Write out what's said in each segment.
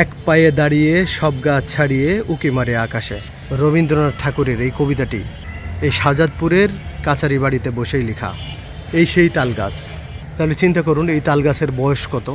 এক পায়ে দাঁড়িয়ে সব গাছ ছাড়িয়ে উঁকি মারে আকাশে। রবীন্দ্রনাথ ঠাকুরের এই কবিতাটি এই শাহজাদপুরের কাছারি বাড়িতে বসেই লেখা। এই সেই তাল গাছ। তাহলে চিন্তা করুন, এই তাল গাছের বয়স কত?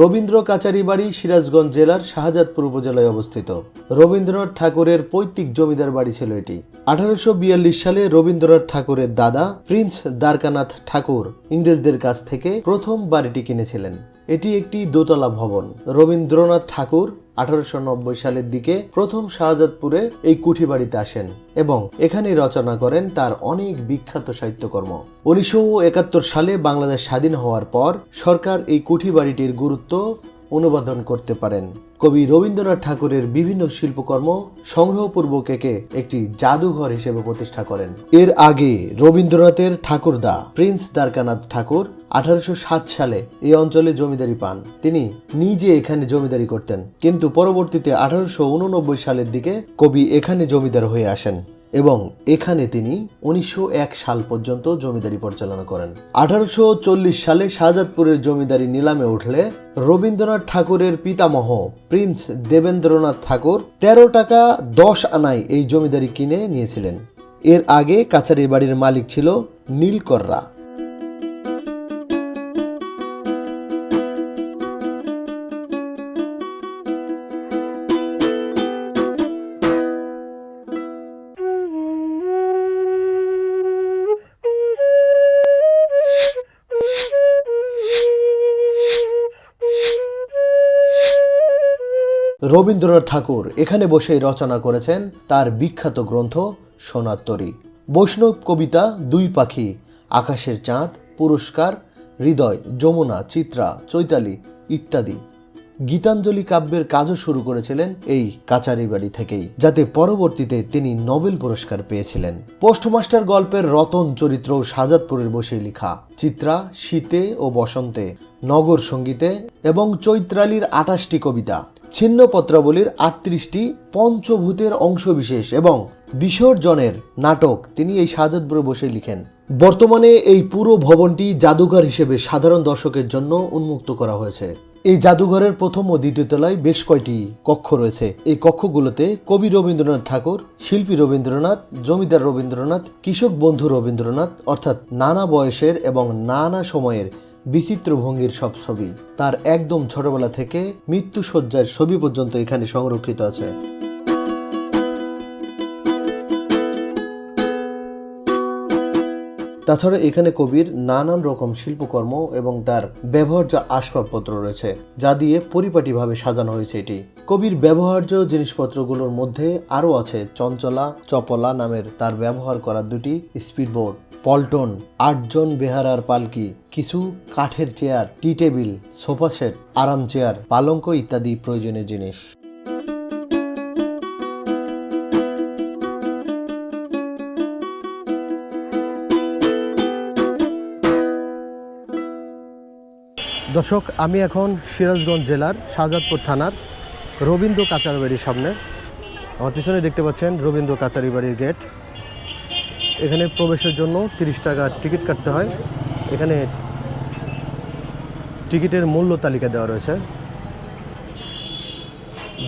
রবীন্দ্র কাচারি বাড়ি সিরাজগঞ্জ জেলার শাহজাদপুর উপজেলায় অবস্থিত। রবীন্দ্রনাথ ঠাকুরের পৈতৃক জমিদার বাড়ি ছিল এটি। আঠারোশো বিয়াল্লিশ সালে রবীন্দ্রনাথ ঠাকুরের দাদা প্রিন্স দ্বারকানাথ ঠাকুর ইংরেজদের কাছ থেকে প্রথম বাড়িটি কিনেছিলেন। এটি একটি দোতলা ভবন। রবীন্দ্রনাথ ঠাকুর আঠারোশো নব্বই সালের দিকে প্রথম শাহজাদপুরে এই কুঠি বাড়িতে আসেন এবং এখানে রচনা করেন তার অনেক বিখ্যাত সাহিত্যকর্ম। উনিশশো একাত্তর সালে বাংলাদেশ স্বাধীন হওয়ার পর সরকার এই কুঠি বাড়িটির গুরুত্ব অনুবাদন করতে পারেন। কবি রবীন্দ্রনাথ ঠাকুরের বিভিন্ন শিল্পকর্ম সংগ্রহপূর্বক একে একটি জাদুঘর হিসেবে প্রতিষ্ঠা করেন। এর আগে রবীন্দ্রনাথের ঠাকুরদা প্রিন্স দ্বারকানাথ ঠাকুর আঠারোশো সাত সালে এই অঞ্চলে জমিদারি পান। তিনি নিজে এখানে জমিদারি করতেন। কিন্তু পরবর্তীতে আঠারোশো উননব্বই সালের দিকে কবি এখানে জমিদার হয়ে আসেন। এবং এখানে তিনি উনিশশো এক সাল পর্যন্ত জমিদারি পরিচালনা করেন। আঠারোশো চল্লিশ সালে শাহজাদপুরের জমিদারি নিলামে উঠলে রবীন্দ্রনাথ ঠাকুরের পিতামহ প্রিন্স দেবেন্দ্রনাথ ঠাকুর তেরো টাকা দশ আনায় এই জমিদারি কিনে নিয়েছিলেন। এর আগে কাছারি বাড়ির মালিক ছিল নীলকররা। রবীন্দ্রনাথ ঠাকুর এখানে বসেই রচনা করেছেন তার বিখ্যাত গ্রন্থ সোনাত্তরী বৈষ্ণব কবিতা দুই পাখি, আকাশের চাঁদ, পুরস্কার, হৃদয়, যমুনা, চিত্রা, চৈতালি ইত্যাদি। গীতাঞ্জলি কাব্যের কাজও শুরু করেছিলেন এই কাচারি বাড়ি থেকেই, যাতে পরবর্তীতে তিনি নোবেল পুরস্কার পেয়েছিলেন। পোস্টমাস্টার গল্পের রতন চরিত্র সাজাদপুরের বসে লেখা। চিত্রা, শীতে ও বসন্তে নগর সঙ্গীতে এবং চৈত্রালীর আটাশটি কবিতা। ছিন্ন পত্রাবলীর আটত্রিশটি পঞ্চভূতের অংশবিশেষ এবং বিসর্জনের নাটক তিনি এই শাহজাদপুরে বসে লিখেন। বর্তমানে এই পুরো ভবনটি জাদুঘর হিসেবে সাধারণ দর্শকের জন্য উন্মুক্ত করা হয়েছে। এই জাদুঘরের প্রথম ও দ্বিতীয় তলায় বেশ কয়টি কক্ষ রয়েছে। এই কক্ষগুলোতে কবি রবীন্দ্রনাথ ঠাকুর, শিল্পী রবীন্দ্রনাথ, জমিদার রবীন্দ্রনাথ, কৃষক বন্ধু রবীন্দ্রনাথ, অর্থাৎ নানা বয়সের এবং নানা সময়ের বিচিত্র ভঙ্গির সব ছবি তার একদম ছোটবেলা থেকে মৃত্যু ছবি পর্যন্ত এখানে সংরক্ষিত আছে। তাছাড়া এখানে কবির নানান রকম শিল্পকর্ম এবং তার ব্যবহার্য আসবাবপত্র রয়েছে, যা দিয়ে পরিপাটিভাবে সাজানো হয়েছে এটি। কবির ব্যবহার্য জিনিসপত্রগুলোর মধ্যে আরও আছে চঞ্চলা, চপলা নামের তার ব্যবহার করা দুটি স্পিডবোর্ড, পল্টন, আটজন বেহারার পালকি কিছু কাঠের chair, tea table, sofa set, আরাম চেয়ার, পালঙ্ক ইত্যাদি প্রয়োজনীয় জিনিস। দর্শক, আমি এখন সিরাজগঞ্জ জেলার শাহজাদপুর থানার রবীন্দ্র কাচারি বাড়ির সামনে। আমার পিছনে দেখতে পাচ্ছেন রবীন্দ্র কাচারি বাড়ির গেট। এখানে প্রবেশের জন্য তিরিশ টাকা টিকিট কাটতে হয়। এখানে টিকিটের মূল্য তালিকা দেওয়া রয়েছে।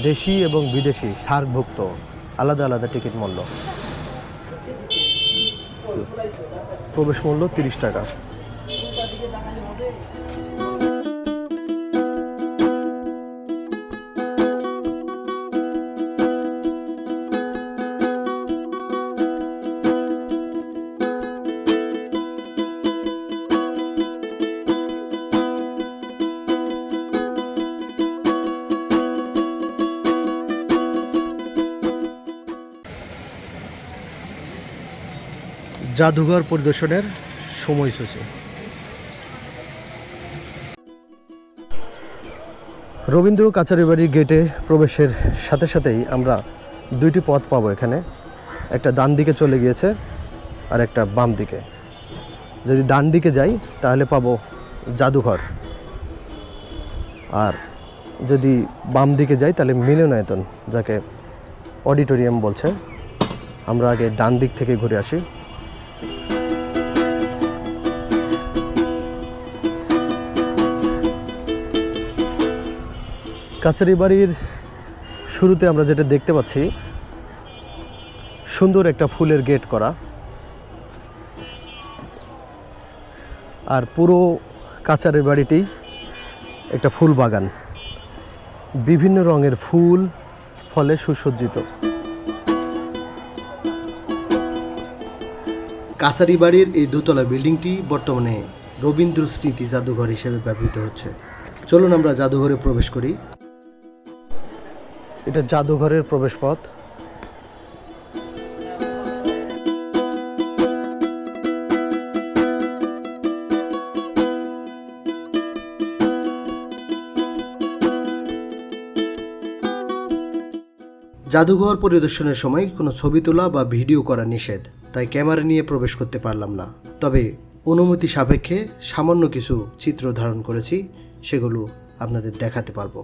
দেশি এবং বিদেশি সারভুক্ত আলাদা আলাদা টিকিট মূল্য। প্রবেশ মূল্য তিরিশ টাকা। জাদুঘর পরিদর্শনের সময়সূচি। রবীন্দ্র কাচারি বাড়ির গেটে প্রবেশের সাথে সাথেই আমরা দুইটি পথ পাবো এখানে। একটা ডান দিকে চলে গিয়েছে আর একটা বাম দিকে। যদি ডান দিকে যাই, তাহলে পাবো জাদুঘর। আর যদি বাম দিকে যাই, তাহলে মিলনায়তন, যাকে অডিটোরিয়াম বলছে। আমরা আগে ডান দিক থেকে ঘুরে আসি। কাছারি বাড়ির শুরুতে আমরা যেটা দেখতে পাচ্ছি, সুন্দর একটা ফুলের গেট করা। আর পুরো কাচারের বাড়িটি একটা ফুল বাগান। বিভিন্ন রঙের ফুল, ফলে সুসজ্জিত। কাছারি বাড়ির এই দোতলা বিল্ডিংটি বর্তমানে রবীন্দ্র স্মৃতি জাদুঘর হিসেবে ব্যবহৃত হচ্ছে। চলুন আমরা জাদুঘরে প্রবেশ করি। এটা জাদুঘরের প্রবেশপথ। জাদুঘর পরিদর্শনের সময় কোনো ছবি তোলা বা ভিডিও করা নিষেধ, তাই ক্যামেরা নিয়ে প্রবেশ করতে পারলাম না। তবে অনুমতি সাপেক্ষে সামান্য কিছু চিত্র ধারণ করেছি, সেগুলো আপনাদের দেখাতে পারব।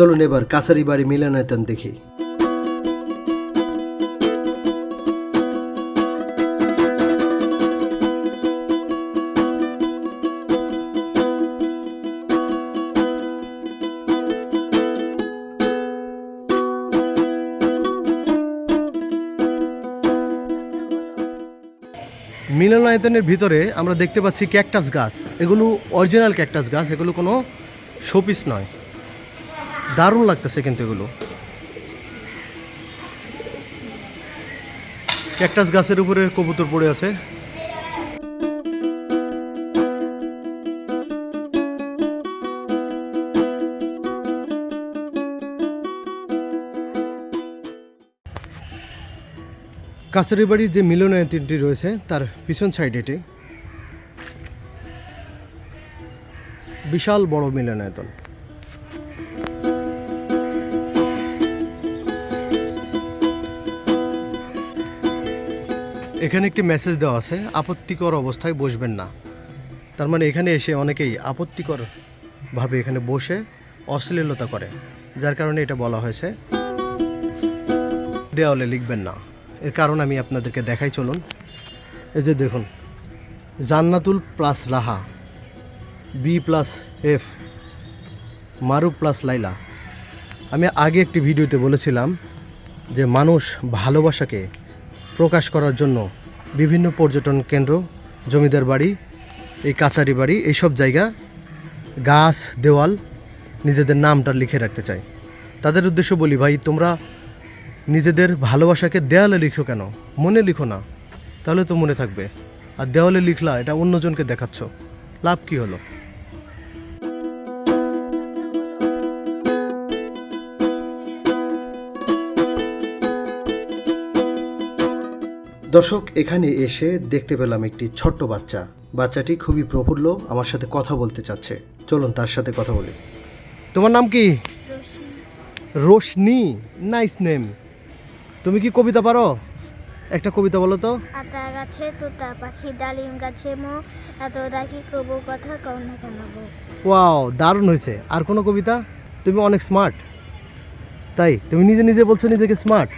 চলুন এবার কাছারি বাড়ি মিলনায়তন দেখি। মিলনায়তনের ভিতরে আমরা দেখতে পাচ্ছি ক্যাকটাস গাছ। এগুলো অরিজিনাল ক্যাকটাস গাছ, এগুলো কোনো শোপিস নয়। দারুণ লাগতেছে কিন্তু এগুলো। ক্যাকটাস গাছের উপরে কবুতর পড়ে আছে। কাছারি বাড়ির যে মিলনায়তনটি রয়েছে, তার পিছন সাইড এটি। বিশাল বড় মিলনায়তন। এখানে একটি মেসেজ দেওয়া আছে, আপত্তিকর অবস্থায় বসবেন না। তার মানে এখানে এসে অনেকেই আপত্তিকর ভাবে এখানে বসে অশ্লীলতা করে, যার কারণে এটা বলা হয়েছে। দেওয়ালে লিখবেন না। এর কারণ আমি আপনাদেরকে দেখাই, চলুন। এই যে দেখুন, Jannatul plus Raha B plus F Maruf plus Laila. আমি আগে একটি ভিডিওতে বলেছিলাম যে মানুষ ভালোবাসাকে প্রকাশ করার জন্য বিভিন্ন পর্যটন কেন্দ্র, জমিদার বাড়ি, এই কাছারি বাড়ি এইসব জায়গা, গাছ, দেওয়াল নিজেদের নামটা লিখে রাখতে চাই। তাদের উদ্দেশ্য বলি, ভাই, তোমরা নিজেদের ভালোবাসাকে দেওয়ালে লিখো কেন? মনে লিখো না, তাহলে তো মনে থাকবে। আর দেওয়ালে লিখলা, এটা অন্যজনকে দেখাচ্ছ। লাভ কি হলো? দর্শক এখানে এসে দেখতে পেলাম একটি ছোট্ট বাচ্চা। বাচ্চাটি খুবই প্রফুল্ল আমার সাথে কথা বলতে চাচ্ছে। চলুন তার সাথে কথা বলি। তোমার নাম কি? রোশনি। Nice name. তুমি কি কবিতা পারো? একটা কবিতা বলো তো। আতা গাছে তোতা পাখি ডালিম গাছে মো। এত ডাকি কবু কথা কও না কেন ওয়াও দারুণ হয়েছে। আর কোনো কবিতা? তুমি অনেক স্মার্ট তাই তুমি নিজে নিজে বলছো নিজেকে স্মার্ট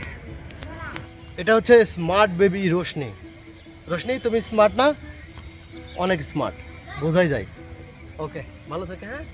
এটা হচ্ছে স্মার্ট বেবি রোশনি। রোশনি, তুমি স্মার্ট না? অনেক স্মার্ট বোঝাই যায়। ওকে ভালো থাকে হ্যাঁ?